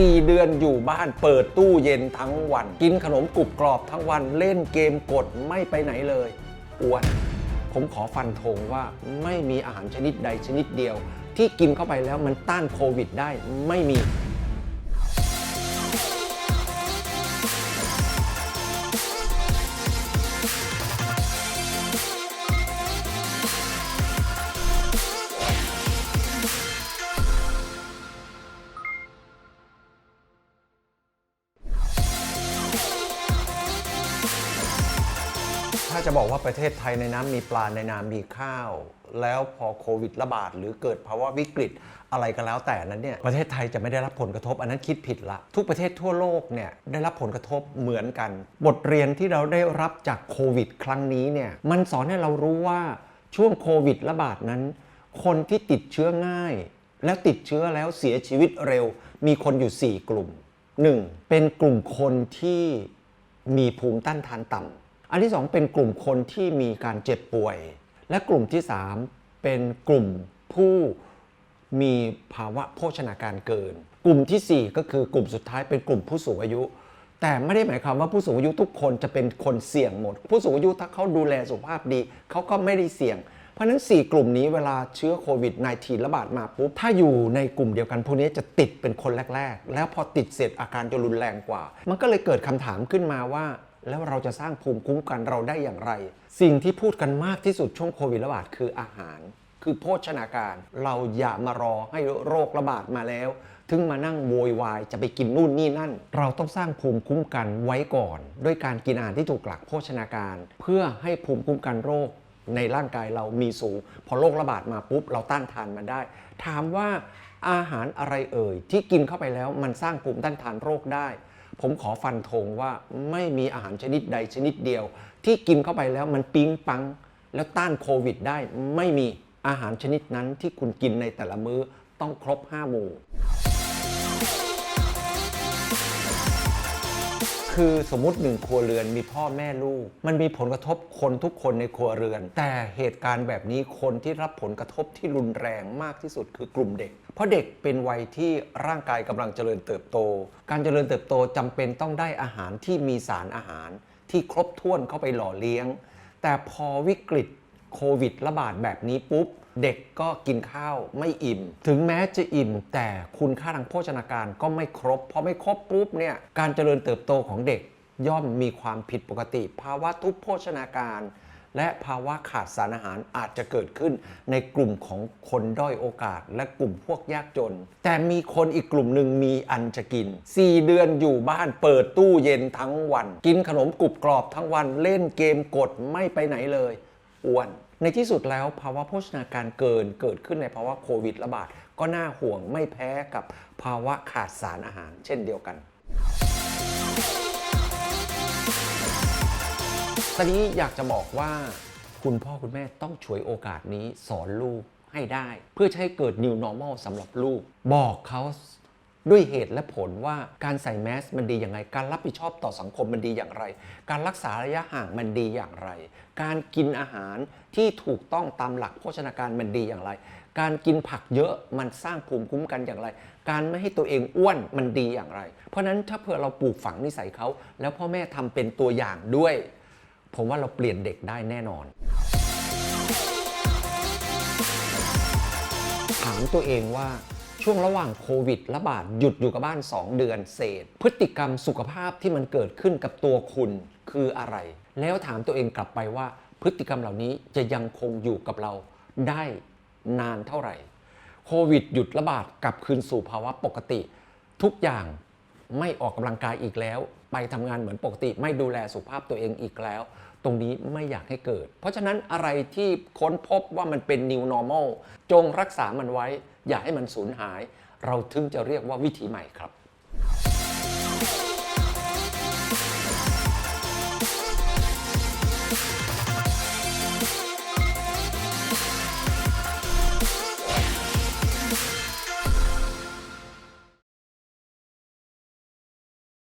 4 เดือนอยู่บ้านเปิดตู้เย็นทั้งวัน กินขนมกรุบกรอบทั้งวันเล่นเกมกดไม่ไปไหนเลยอ้วนผมขอฟันธงว่าไม่มีอาหารชนิดใดชนิดเดียว ที่กินเข้าไปแล้วมันต้านโควิดได้ไม่มี ถ้าจะบอกว่าประเทศไทยในน้ำมีปลาในน้ำมีข้าว แล้วพอโควิดระบาด หรือเกิดภาวะวิกฤตอะไรก็แล้วแต่นั้นเนี่ยประเทศไทยจะไม่ได้รับผลกระทบ อันนั้นคิดผิดละ ทุกประเทศทั่วโลกเนี่ยได้รับผลกระทบเหมือนกัน บทเรียนที่เราได้รับจากโควิด ครั้งนี้เนี่ยมันสอนให้เรารู้ว่าช่วงโควิดระบาดนั้น คนที่ติดเชื้อง่าย แล้วติดเชื้อแล้วเสียชีวิตเร็ว มีคนอยู่ 4 กลุ่ม 1. เป็นกลุ่มคนที่มีภูมิต้านทานต่ำ อันที่ 2 เป็นกลุ่มคนที่มีการเจ็บป่วย และกลุ่มที่ 3 เป็นกลุ่มผู้มีภาวะโภชนาการเกิน กลุ่มทีสี่ 4 ก็คือกลุ่มสุดท้ายเป็นกลุ่มผู้สูงอายุ แต่ไม่ได้หมายความว่าผู้สูงอายุทุกคนจะเป็นคนเสี่ยงหมด ผู้สูงอายุถ้าเขาดูแลสุขภาพดีเขาก็ไม่ได้เสี่ยง เพราะนั้น 4 กลุ่มนี้เวลาเชื้อโควิด -19 ระบาดมาปุ๊บ ถ้าอยู่ในกลุ่มเดียวกันพวกนี้จะติดเป็นคนแรก ๆ แล้วพอติดเสร็จอาการจะรุนแรงกว่า มันก็เลยเกิดคำถามขึ้นมาว่า แล้วเราจะสร้างภูมิคุ้มกันเราได้อย่างไร สิ่งที่พูดกันมากที่สุดช่วงโควิดระบาดคืออาหาร คือโภชนาการ เราอย่ามารอให้โรคระบาดมาแล้ว ถึงมานั่งโวยวายจะไปกินนู่นนี่นั่น เราต้องสร้างภูมิคุ้มกันไว้ก่อน ด้วยการกินอาหารที่ถูกหลักโภชนาการ เพื่อให้ภูมิคุ้มกันโรคในร่างกายเรามีสูง พอโรคระบาดมาปุ๊บ เราต้านทานมันได้ ถามว่าอาหารอะไรเอ่ย ที่กินเข้าไปแล้วมันสร้างภูมิต้านทานโรคได้ ผมขอฟันธงว่าไม่มีอาหารชนิดใดชนิดเดียว ที่กินเข้าไปแล้วมันปิ๊งปัง แล้วต้านโควิดได้ไม่มีอาหารชนิดนั้นที่คุณกินในแต่ละมื้อต้องครบ5หมู่ คือสมมติหนึ่งครัวเรือนมีพ่อแม่ลูก มันมีผลกระทบคนทุกคนในครัวเรือน แต่เหตุการณ์แบบนี้คนที่รับผลกระทบที่รุนแรงมากที่สุดคือกลุ่มเด็ก เพราะเด็กเป็นวัยที่ร่างกายกำลังเจริญเติบโต การเจริญเติบโตจำเป็นต้องได้อาหารที่มีสารอาหาร ที่ครบถ้วนเข้าไปหล่อเลี้ยง แต่พอวิกฤตโควิดระบาดแบบนี้ปุ๊บ เด็กก็กินข้าวไม่อิ่ม ถึงแม้จะอิ่ม แต่คุณค่าทางโภชนาการก็ไม่ครบพอไม่ครบปุ๊บเนี่ยการเจริญเติบโตของเด็กย่อมมีความผิดปกติ ภาวะทุพโภชนาการ และภาวะขาดสารอาหารอาจจะเกิดขึ้นในกลุ่มของคนด้อยโอกาส และกลุ่มพวกยากจน แต่มีคนอีกกลุ่มหนึ่งมีอันจะกิน 4 เดือนอยู่บ้านเปิดตู้เย็นทั้งวัน กินขนมกรุบกรอบทั้งวันเล่นเกมกดไม่ไปไหนเลยอ้วน ในที่สุดแล้วภาวะโภชนาการเกินเกิดขึ้นในภาวะโควิดระบาด ก็น่าห่วงไม่แพ้กับภาวะขาดสารอาหาร เช่นเดียวกัน ตอนนี้อยากจะบอกว่าคุณพ่อคุณแม่ต้องฉวยโอกาสนี้สอนลูกให้ได้ เพื่อให้เกิด new normal สำหรับลูก บอกเขา ด้วยเหตุและผลว่าการใส่แมสมันดีอย่างไร การรับผิดชอบต่อสังคมมันดีอย่างไร การรักษาระยะห่างมันดีอย่างไร การกินอาหารที่ถูกต้องตามหลักโภชนาการมันดีอย่างไร การกินผักเยอะมันสร้างภูมิคุ้มกันอย่างไร การไม่ให้ตัวเองอ้วนมันดีอย่างไร เพราะฉะนั้นถ้าเผื่อเราปลูกฝังนิสัยเขาแล้วพ่อแม่ทำเป็นตัวอย่างด้วย ผมว่าเราเปลี่ยนเด็กได้แน่นอนถามตัวเองว่า ช่วงระหว่างโควิดระบาดหยุดอยู่กับบ้าน 2 เดือนเศษ พฤติกรรมสุขภาพที่มันเกิดขึ้นกับตัวคุณคืออะไร แล้วถามตัวเองกลับไปว่า พฤติกรรมเหล่านี้จะยังคงอยู่กับเราได้นานเท่าไหร่โควิดหยุดระบาดกลับคืนสู่ภาวะปกติ ทุกอย่างไม่ออกกำลังกายอีกแล้ว ไปทำงานเหมือนปกติ ไม่ดูแลสุขภาพตัวเองอีกแล้ว ตรงนี้ไม่อยากให้เกิด เพราะฉะนั้นอะไรที่ค้นพบว่ามันเป็น new normal จงรักษามันไว้ อย่าให้มันสูญหาย เราถึงจะเรียกว่าวิถีใหม่ครับ